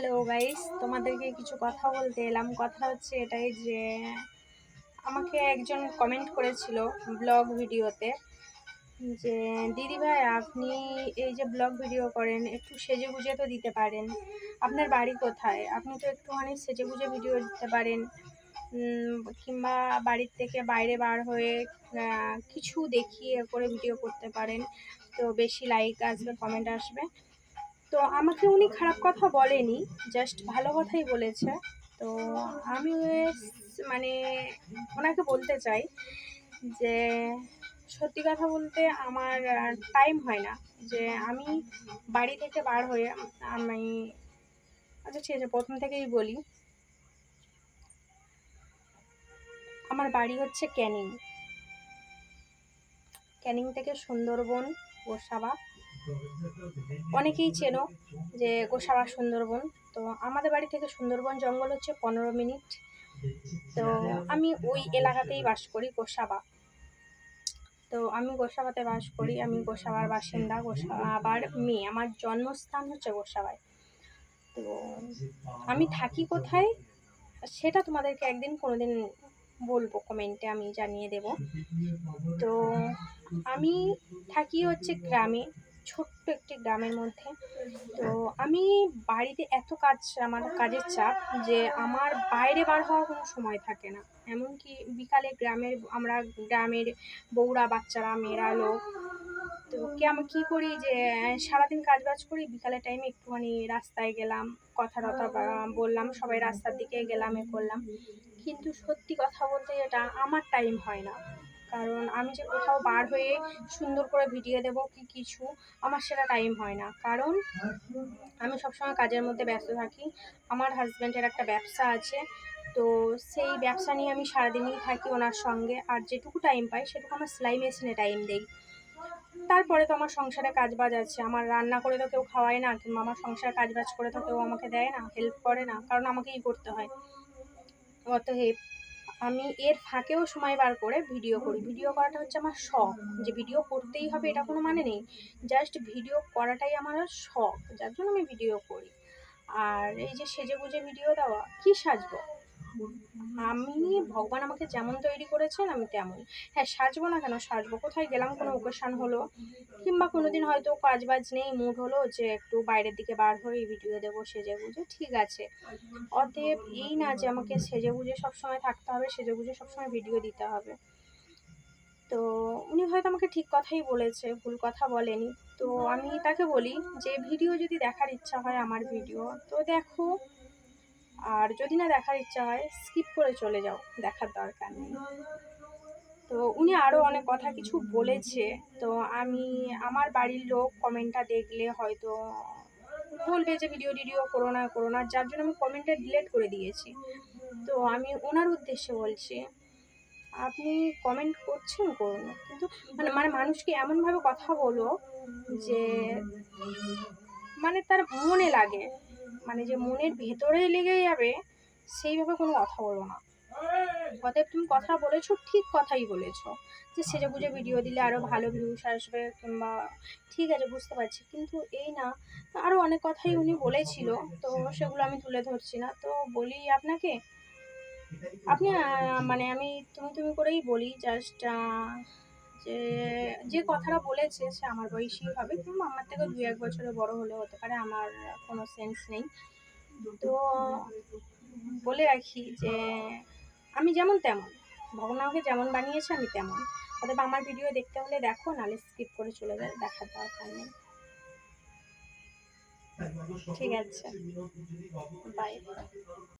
Hello guys তোমাদেরকে কিছু কথা বলতে এলাম। কথা হচ্ছে এটাই যে, আমাকে একজন কমেন্ট করেছিল ব্লগ ভিডিওতে যে, দিদি ভাই, আপনি এই যে ব্লগ ভিডিও করেন, একটু সেজে গুজে তো দিতে পারেন। আপনার বাড়ি কোথায়? আপনি তো একটুখানি সেজে গুজে ভিডিও দিতে পারেন। কিংবা বাড়ির থেকে বাইরে বার হয়ে কিছু দেখিয়ে করে ভিডিও করতে পারেন। তো বেশি লাইক আসবে কমেন্ট আসবে। তো আমাকে উনি খারাপ কথা বলেনি জাস্ট ভালো কথাই বলেছে। তো আমি মানে ওনাকে বলতে চাই যে, সত্যি কথা বলতে আমার টাইম হয় না। যে আমি বাড়ি থেকে বার হয়ে আমি আচ্ছা ঠিক আছে, প্রথম থেকেই বলি। আমার বাড়ি হচ্ছে ক্যানিং। ক্যানিং থেকে সুন্দরবন, গোসাবা। অনেকেই চেনো যে গোসাবা সুন্দরবন। তো আমাদের বাড়ি থেকে সুন্দরবন জঙ্গল হচ্ছে পনেরো মিনিট। তো আমি ওই এলাকাতেই বাস করি গোসাবা তো আমি গোসাবাতে বাস করি, আমি গোসাবার বাসিন্দা গোসাবার মেয়ে। আমার জন্মস্থান হচ্ছে গোসাবায় তো আমি থাকি কোথায়? সেটা তোমাদেরকে একদিন কোনোদিন বলব কমেন্টে আমি জানিয়ে দেব। তো আমি থাকি হচ্ছে গ্রামে। ছোট্ট একটি গ্রামের মধ্যে। তো আমি বাড়িতে এত কাজ, আমার কাজের চাপ যে আমার বাইরে বার হওয়ার কোনো সময় থাকে না। এমনকি বিকালে গ্রামের, আমরা গ্রামের বউরা, বাচ্চারা, মেয়েরা, লোক, তো কি আমি কী করি যে সারাদিন কাজ বাজ করি, বিকালের টাইমে একটুখানি রাস্তায় গেলাম কথা টথা বললাম, সবাই রাস্তার দিকে গেলাম, এ করলাম। কিন্তু সত্যি কথা বলতে এটা আমার টাইম হয় না। কারণ আমি যে কোথাও বার হয়ে সুন্দর করে ভিডিও দেবো কি কিছু, আমার সেটা টাইম হয় না। কারণ আমি সবসময় কাজের মধ্যে ব্যস্ত থাকি। আমার হাজব্যান্ডের একটা ব্যবসা আছে, তো সেই ব্যবসা নিয়ে আমি সারাদিনই থাকি ওনার সঙ্গে। আর যেটুকু টাইম পাই, সেটুকু আমার সেলাই মেশিনে টাইম দেই। তারপরে তো আমার সংসারে কাজ বাজ আছে। আমার রান্না করে তো কেউ খাওয়ায় না, কিংবা আমার সংসারে কাজ বাজ করে তো কেউ আমাকে দেয় না হেল্প করে না, কারণ আমাকেই করতে হয়। অতএব আমি এর ফাঁকেও সময় বার করে ভিডিও করি। ভিডিও করাটা হচ্ছে আমার শখ। যে ভিডিও করতেই হবে, এটা কোনো মানে নেই। জাস্ট ভিডিও করাটাই আমার শখ। যার জন্য আমি ভিডিও করি। আর এই যে সেজে গুজে ভিডিও দেওয়া, কী সাজবো? আমি, ভগবান আমাকে যেমন তৈরি করেছেন, আমি তেমন। হ্যাঁ সাজবো না কেন? সাজবো। কোথায় গেলাম? কোনো ওকেশান হলো? কিংবা কোনো দিন হয়তো কাজ বাজ নেই মুড হলো যে একটু বাইরের দিকে বার হয়ে ভিডিও দেবো সেজে বুঝে ঠিক আছে। অতএব এই না যে আমাকে সেজে গুজে সবসময় থাকতে হবে, সেজে গুজে সবসময় ভিডিও দিতে হবে। তো উনি হয়তো আমাকে ঠিক কথাই বলেছে, ভুল কথা বলেনি। তো আমি তাকে বলি, যে ভিডিও যদি দেখার ইচ্ছা হয় আমার ভিডিও তো দেখো আর যদি না দেখার ইচ্ছা হয় স্কিপ করে চলে যাও, দেখার দরকার নেই। তো উনি আরও অনেক কথা কিছু বলেছে। তো আমি, আমার বাড়ির লোক কমেন্টটা দেখলে হয়তো বলবে যে ভিডিও টিডিও করো না করো না, যার জন্য আমি কমেন্টটা ডিলিট করে দিয়েছি। তো আমি ওনার উদ্দেশ্যে বলছি, আপনি কমেন্ট করছেন করুন। কিন্তু মানে মানে মানুষকে এমনভাবে কথা বলো যে মানে তার মনে লাগে। মানে যে মনের ভেতরে লেগে যাবে, সেইভাবে কোনো কথা বলো না। অতএব তুমি কথা বলেছ, ঠিক কথাই বলেছ। যে সেজে গুজে ভিডিও দিলে আরও ভালো ভিউস আসবে কিংবা ঠিক আছে, বুঝতে পারছি। কিন্তু এই না আরও অনেক কথাই উনি বলেছিল, তো সেগুলো আমি তুলে ধরছি না। তো বলি আপনাকে, আপনি মানে আমি তুমি তুমি করেই বলি জাস্ট যে যে কথাটা বলেছে সে আমার বয়সী হবে, কিংবা আমার থেকে দু এক বছরের বড় হলে হতে পারে, আমার কোনো সেন্স নেই। তো বলে রাখি যে, আমি যেমন তেমন, ভগবান আমাকে যেমন বানিয়েছে, আমি তেমন। অথবা আমার ভিডিও দেখতে হলে দেখো, নাহলে স্কিপ করে চলে যায় দেখার দরকার নেই। ঠিক আছে। বাই